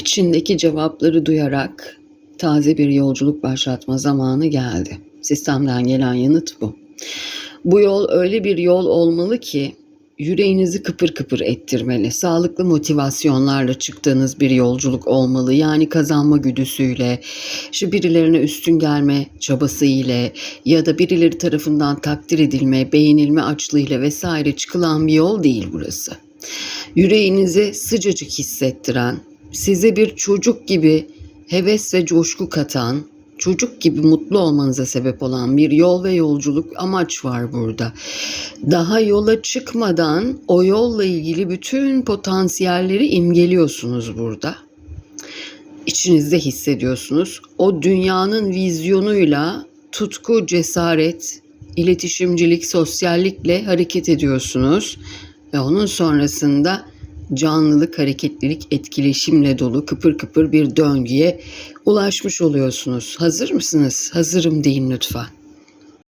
İçindeki cevapları duyarak taze bir yolculuk başlatma zamanı geldi. Sistemden gelen yanıt bu. Bu yol öyle bir yol olmalı ki yüreğinizi kıpır kıpır ettirmeli. Sağlıklı motivasyonlarla çıktığınız bir yolculuk olmalı. Yani kazanma güdüsüyle, şu birilerine üstün gelme çabası ile ya da birileri tarafından takdir edilme, beğenilme açlığıyla vesaire çıkılan bir yol değil burası. Yüreğinizi sıcacık hissettiren, size bir çocuk gibi heves ve coşku katan, çocuk gibi mutlu olmanıza sebep olan bir yol ve yolculuk amaç var burada. Daha yola çıkmadan o yolla ilgili bütün potansiyelleri imgeliyorsunuz burada. İçinizde hissediyorsunuz. O dünyanın vizyonuyla tutku, cesaret, iletişimcilik, sosyallikle hareket ediyorsunuz ve onun sonrasında canlılık, hareketlilik, etkileşimle dolu kıpır kıpır bir döngüye ulaşmış oluyorsunuz. Hazır mısınız? Hazırım deyin lütfen.